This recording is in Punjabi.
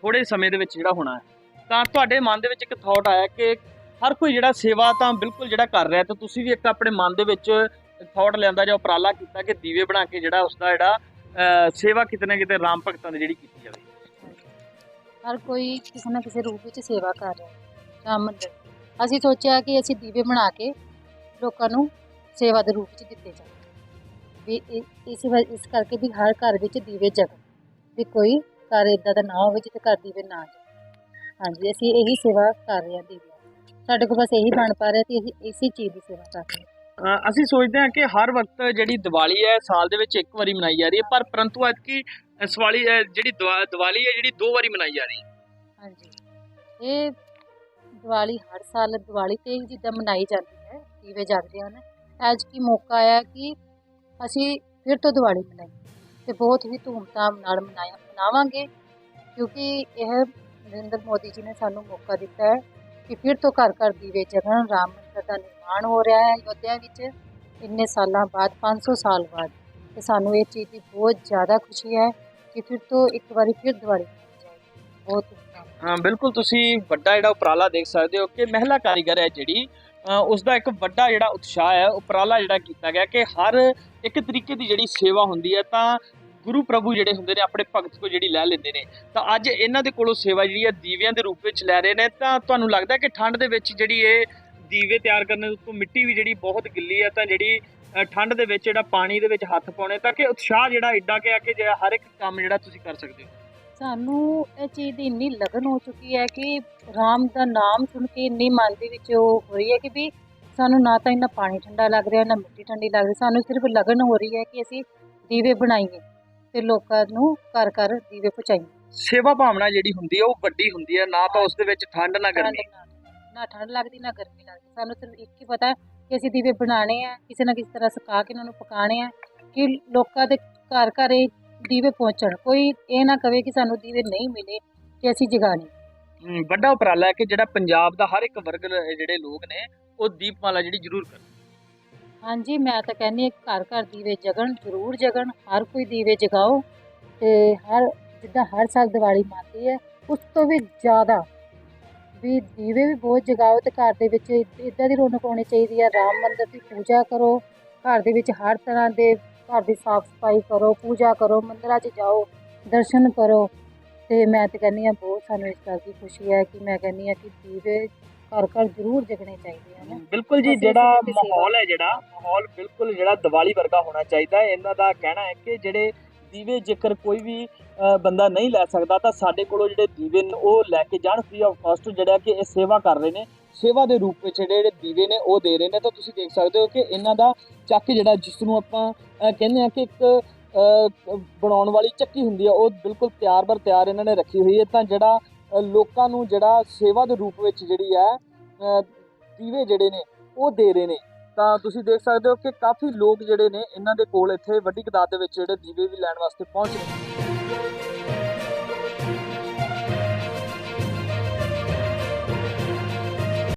ਥੋੜੇ ਸਮੇਂ ਦੇ ਵਿੱਚ ਜਿਹੜਾ ਹੋਣਾ ਹੈ। ਤਾਂ ਤੁਹਾਡੇ ਮਨ ਦੇ ਵਿੱਚ ਇੱਕ ਥਾਟ ਆਇਆ ਕਿ ਹਰ ਕੋਈ ਜਿਹੜਾ ਸੇਵਾ ਤਾਂ ਬਿਲਕੁਲ ਜਿਹੜਾ ਕਰ ਰਿਹਾ ਤੇ ਤੁਸੀਂ ਵੀ ਇੱਕ ਆਪਣੇ ਮਨ ਦੇ ਵਿੱਚ ਥਾਟ ਲਿਆਂਦਾ ਜਾਂ ਉਪਰਾਲਾ ਕੀਤਾ ਕਿ ਦੀਵੇ ਬਣਾ ਕੇ ਜਿਹੜਾ ਉਸ ਦਾ ਜਿਹੜਾ ਸੇਵਾ ਕਿਤੇ ਨਾ ਕਿਤੇ ਰਾਮ ਭਗਤਾਂ ਦੀ ਜਿਹੜੀ ਕੀਤੀ ਜਾਵੇ। ਹਰ ਕੋਈ ਕਿਸੇ ਨਾ ਕਿਸੇ ਰੂਪ ਵਿੱਚ ਸੇਵਾ ਕਰ ਰਿਹਾ ਰਾਮ ਮੰਦਿਰ। ਅਸੀਂ ਸੋਚਿਆ ਕਿ ਅਸੀਂ ਦੀਵੇ ਬਣਾ ਕੇ ਲੋਕਾਂ ਨੂੰ ਸੇਵਾ ਦੇ ਰੂਪ ਵਿੱਚ ਦਿੱਤੇ ਜਾਣ। ਵੀ ਇਸ ਇਸ ਕਰਕੇ ਵੀ ਹਰ ਘਰ ਵਿੱਚ ਦੀਵੇ ਜਗਣ। ਵੀ ਕੋਈ ਘਰ ਇਦਾਂ ਦਾ ਨਾ ਹੋਵੇ ਜਿੱਥੇ ਘਰ ਦੀਵੇ ਨਾ ਜਗਣ ਹਾਂਜੀ ਅਸੀਂ ਇਹੀ ਸੇਵਾ ਕਰ ਰਹੇ ਹਾਂ ਦੀਵੇ ਸਾਡੇ ਕੋਲ ਬਸ ਇਹੀ ਬਣ ਪਾ ਰਿਹਾ ਤੇ ਅਸੀਂ ਇਸੇ ਚੀਜ਼ ਦੀ ਸੇਵਾ ਕਰ ਰਹੇ ਹਾਂ। ਅ, ਅਸੀਂ ਸੋਚਦੇ ਹਾਂ ਕਿ ਹਰ ਵਕਤ ਜਿਹੜੀ ਦੀਵਾਲੀ ਹੈ ਸਾਲ ਦੇ ਵਿੱਚ ਇੱਕ ਵਾਰੀ ਮਨਾਈ ਜਾ ਰਹੀ ਹੈ ਪਰ ਪਰੰਤੂ ਅੱਜ ਕੀ ਸਵਾਲੀ ਜਿਹੜੀ ਦੀਵਾ- ਦੀਵਾਲੀ ਹੈ ਜਿਹੜੀ ਦੋ ਵਾਰੀ ਮਨਾਈ ਜਾ ਰਹੀ ਹੈ। ਹਾਂਜੀ। ਇਹ ਦੀਵਾਲੀ ਹਰ ਸਾਲ ਦੀਵਾਲੀ ਤੇ ਹੀ ਜਿੱਦਾਂ ਮਨਾਈ ਜਾਂਦੀ ਹੈ ਦੀਵੇ ਜਗਦੇ ਹਨ। ਅੱਜ ਕੀ ਮੌਕਾ ਆਇਆ ਕਿ ਅਸੀਂ ਫਿਰ ਤੋਂ ਦੀਵਾਲੀ ਮਨਾਈ। ਤੇ ਬਹੁਤ ਹੀ ਧੂਮਧਾਮ ਨਾਲ ਮਨਾਇਆ। ਮਨਾਵਾਂਗੇ ਕਿਉਂਕਿ ਇਹ ਨਰਿੰਦਰ ਮੋਦੀ ਜੀ ਨੇ ਸਾਨੂੰ ਮੌਕਾ ਦਿੱਤਾ ਹੈ ਕਿ ਫਿਰ ਤੋਂ ਘਰ ਘਰ ਦੀਵੇ ਜਗਣ ਰਾਮ ਮੰਦਰ ਦਾ ਨਿਰਮਾਣ ਹੋ ਰਿਹਾ ਹੈ ਅਯੋਧਿਆ ਵਿੱਚ ਇੰਨੇ ਸਾਲਾਂ ਬਾਅਦ 500 ਸਾਲ ਬਾਅਦ। ਤੇ ਸਾਨੂੰ ਇਹ ਚੀਜ਼ ਦੀ ਬਹੁਤ ਜ਼ਿਆਦਾ ਖੁਸ਼ੀ ਹੈ ਕਿ ਫਿਰ ਤੋਂ ਇੱਕ ਵਾਰੀ ਫਿਰ ਦੀਵਾਲੀ ਬਹੁਤ ਹਾਂ ਬਿਲਕੁਲ ਤੁਸੀਂ ਵੱਡਾ ਜਿਹੜਾ ਉਪਰਾਲਾ ਦੇਖ ਸਕਦੇ ਹੋ ਕਿ ਮਹਿਲਾ ਕਾਰੀਗਰ ਹੈ ਜਿਹੜੀ ਅ, ਉਸ ਦਾ ਇੱਕ ਵੱਡਾ ਜਿਹੜਾ ਉਤਸ਼ਾਹ ਹੈ ਉਪਰਾਲਾ ਜਿਹੜਾ ਕੀਤਾ ਗਿਆ ਕਿ ਹਰ ਇੱਕ ਤਰੀਕੇ ਦੀ ਜਿਹੜੀ ਸੇਵਾ ਹੁੰਦੀ ਹੈ ਤਾਂ ਗੁਰੂ ਪ੍ਰਭੂ ਜਿਹੜੇ ਹੁੰਦੇ ਨੇ, ਆਪਣੇ ਭਗਤ ਕੋ ਜਿਹੜੀ ਲੈ ਲੈਂਦੇ ਨੇ। ਤਾਂ ਅੱਜ ਇਹਨਾਂ ਦੇ ਕੋਲੋਂ ਸੇਵਾ ਜਿਹੜੀ ਹੈ, ਦੀਵਿਆਂ ਦੇ ਰੂਪ ਵਿੱਚ ਲੈ ਰਹੇ ਨੇ। ਤਾਂ ਤੁਹਾਨੂੰ ਲੱਗਦਾ ਕਿ ਠੰਡ ਦੇ ਵਿੱਚ ਜਿਹੜੀ ਇਹ ਦੀਵੇ ਤਿਆਰ ਕਰਨ ਦੇ ਮਿੱਟੀ ਵੀ ਜਿਹੜੀ ਬਹੁਤ ਗਿੱਲੀ ਹੈ, ਤਾਂ ਜਿਹੜੀ ਠੰਡ ਦੇ ਵਿੱਚ ਜਿਹੜਾ ਪਾਣੀ ਦੇ ਵਿੱਚ ਹੱਥ ਪਾਉਣੇ, ਤਾਂ ਕਿ ਉਤਸ਼ਾਹ ਜਿਹੜਾ ਐਡਾ ਕਿ ਆ ਕਿ ਜਿਹੜਾ ਹਰ ਇੱਕ ਕੰਮ ਜਿਹੜਾ ਤੁਸੀਂ ਕਰ ਸਕਦੇ ਹੋ। ਸਾਨੂੰ ਇਹ ਚੀਜ਼ ਦੀ ਇੰਨੀ ਲਗਨ ਹੋ ਚੁੱਕੀ ਹੈ ਕਿ ਰਾਮ ਦਾ ਨਾਮ ਸੁਣ ਕੇ ਇੰਨੀ ਮਨ ਦੇ ਵਿੱਚ ਉਹ ਹੋ ਰਹੀ ਹੈ ਕਿ ਵੀ ਸਾਨੂੰ ਨਾ ਤਾਂ ਇੰਨਾ ਪਾਣੀ ਠੰਡਾ ਲੱਗ ਰਿਹਾ, ਨਾ ਮਿੱਟੀ ਠੰਡੀ ਲੱਗ ਰਹੀ। ਸਾਨੂੰ ਸਿਰਫ ਲਗਨ ਹੋ ਰਹੀ ਹੈ ਕਿ ਅਸੀਂ ਦੀਵੇ ਬਣਾਈਏ। ਤੇ ਲੋਕਾਂ ਨੂੰ ਘਰ ਘਰ ਦੀਵੇ ਪਹੁੰਚਾਈਏ ਸੇਵਾ ਭਾਵਨਾ ਜਿਹੜੀ ਹੁੰਦੀ ਹੈ ਉਹ ਵੱਡੀ ਹੁੰਦੀ ਹੈ ਨਾ ਤਾਂ ਉਸ ਦੇ ਵਿੱਚ ਠੰਡ ਨਾ ਗਰਮੀ। ਨਾ ਠੰਡ ਲੱਗਦੀ ਨਾ ਗਰਮੀ ਲੱਗਦੀ। ਸਾਨੂੰ ਸਿਰਫ ਇੱਕ ਹੀ ਪਤਾ ਕਿ ਅਸੀਂ ਦੀਵੇ ਬਣਾਣੇ ਆ ਕਿਸੇ ਨਾ ਕਿਸੇ ਤਰ੍ਹਾਂ ਸੁਕਾ ਕੇ ਉਹਨਾਂ ਨੂੰ ਪਕਾਣੇ ਆ ਕਿ ਲੋਕਾਂ ਦੇ ਘਰ ਘਰ ਇਹ ਦੀਵੇ ਪਹੁੰਚਣ। ਕੋਈ ਇਹ ਨਾ ਕਵੇ ਕਿ ਸਾਨੂੰ ਦੀਵੇ ਨਹੀਂ ਮਿਲੇ ਕਿ ਅਸੀਂ ਜਗਾਣੇ ਵੱਡਾ ਉਪਰਾਲਾ ਹੈ ਕਿ ਜਿਹੜਾ ਪੰਜਾਬ ਦਾ ਹਰ ਇੱਕ ਵਰਗ ਜਿਹੜੇ ਲੋਕ ਨੇ ਉਹ ਦੀਪਮਾਲਾ ਜਿਹੜੀ ਜ਼ਰੂਰ ਕਰਨ। ਹਾਂਜੀ, ਮੈਂ ਤਾਂ ਕਹਿੰਦੀ ਹਾਂ ਘਰ ਘਰ ਦੀਵੇ ਜਗਣ, ਜ਼ਰੂਰ ਜਗਣ, ਹਰ ਕੋਈ ਦੀਵੇ ਜਗਾਓ ਤੇ ਹਰ, ਜਿੱਦਾਂ ਹਰ ਸਾਲ ਦੀਵਾਲੀ ਮੰਨਦੀ ਹੈ ਉਸ ਤੋਂ ਵੀ ਜ਼ਿਆਦਾ ਵੀ ਦੀਵੇ ਵੀ ਬਹੁਤ ਜਗਾਓ ਤੇ ਘਰ ਦੇ ਵਿੱਚ ਇਦਾਂ ਦੀ ਰੌਣਕ ਹੋਣੀ ਚਾਹੀਦੀ ਹੈ ਰਾਮ ਮੰਦਰ ਦੀ ਪੂਜਾ ਕਰੋ, ਘਰ ਦੇ ਵਿੱਚ ਹਰ ਤਰ੍ਹਾਂ ਦੇ ਘਰ ਦੀ ਸਾਫ਼ ਸਫ਼ਾਈ ਕਰੋ, ਪੂਜਾ ਕਰੋ, ਮੰਦਰਾਂ 'ਚ ਜਾਓ, ਦਰਸ਼ਨ ਕਰੋ ਤੇ ਮੈਂ ਤਾਂ ਕਹਿੰਦੀ ਹਾਂ ਬਹੁਤ ਸਾਨੂੰ ਇਸ ਗੱਲ ਦੀ ਖੁਸ਼ੀ ਹੈ ਕਿ ਮੈਂ ਕਹਿੰਦੀ ਹਾਂ ਕਿ ਦੀਵੇ ਘਰ ਘਰ ਜ਼ਰੂਰ ਜਗਣੇ ਚਾਹੀਦੇ ਹਨ ਬਿਲਕੁਲ ਜੀ ਜਿਹੜਾ ਮਾਹੌਲ ਹੈ ਜਿਹੜਾ ਮਾਹੌਲ ਬਿਲਕੁਲ ਜਿਹੜਾ ਦੀਵਾਲੀ ਵਰਗਾ ਹੋਣਾ ਚਾਹੀਦਾ ਹੈ। ਇਹਨਾਂ ਦਾ ਕਹਿਣਾ ਹੈ ਕਿ ਜਿਹੜੇ ਦੀਵੇ ਜੇਕਰ ਕੋਈ ਵੀ ਬੰਦਾ ਨਹੀਂ ਲੈ ਸਕਦਾ ਤਾਂ ਸਾਡੇ ਕੋਲੋਂ ਜਿਹੜੇ ਦੀਵੇ ਨੇ ਉਹ ਲੈ ਕੇ ਜਾਣ। ਫ੍ਰੀ ਆਫ ਕਾਸਟ ਜਿਹੜਾ ਕਿ ਇਹ ਸੇਵਾ ਕਰ ਰਹੇ ਨੇ ਸੇਵਾ ਦੇ ਰੂਪ ਵਿੱਚ ਜਿਹੜੇ ਜਿਹੜੇ ਦੀਵੇ ਨੇ ਉਹ ਦੇ ਰਹੇ ਨੇ। ਤਾਂ ਤੁਸੀਂ ਦੇਖ ਸਕਦੇ ਹੋ ਕਿ ਇਹਨਾਂ ਦਾ ਚੱਕ ਜਿਹੜਾ ਜਿਸ ਨੂੰ ਆਪਾਂ ਕਹਿੰਦੇ ਆ ਕਿ ਇੱਕ ਬਣਾਉਣ ਵਾਲੀ ਚੱਕੀ ਹੁੰਦੀ ਹੈ ਉਹ ਬਿਲਕੁਲ ਤਿਆਰ ਬਰ ਤਿਆਰ ਇਹਨਾਂ ਨੇ ਰੱਖੀ ਹੋਈ ਹੈ। ਤਾਂ ਜਿਹੜਾ ਲੋਕਾਂ ਨੂੰ ਜਿਹੜਾ ਸੇਵਾ ਦੇ ਰੂਪ ਵਿੱਚ ਜਿਹੜੀ ਹੈ ਦੀਵੇ ਜਿਹੜੇ ਨੇ, ਉਹ ਦੇ ਰਹੇ ਨੇ। ਤਾਂ ਤੁਸੀਂ ਦੇਖ ਸਕਦੇ ਹੋ ਕਿ ਕਾਫੀ ਲੋਕ ਜਿਹੜੇ ਨੇ, ਇਹਨਾਂ ਦੇ ਕੋਲ ਇੱਥੇ ਵੱਡੀ ਤਾਦਾਦ ਦੇ ਵਿੱਚ ਜਿਹੜੇ ਦੀਵੇ ਵੀ ਲੈਣ ਵਾਸਤੇ ਪਹੁੰਚ ਰਹੇ ਨੇ।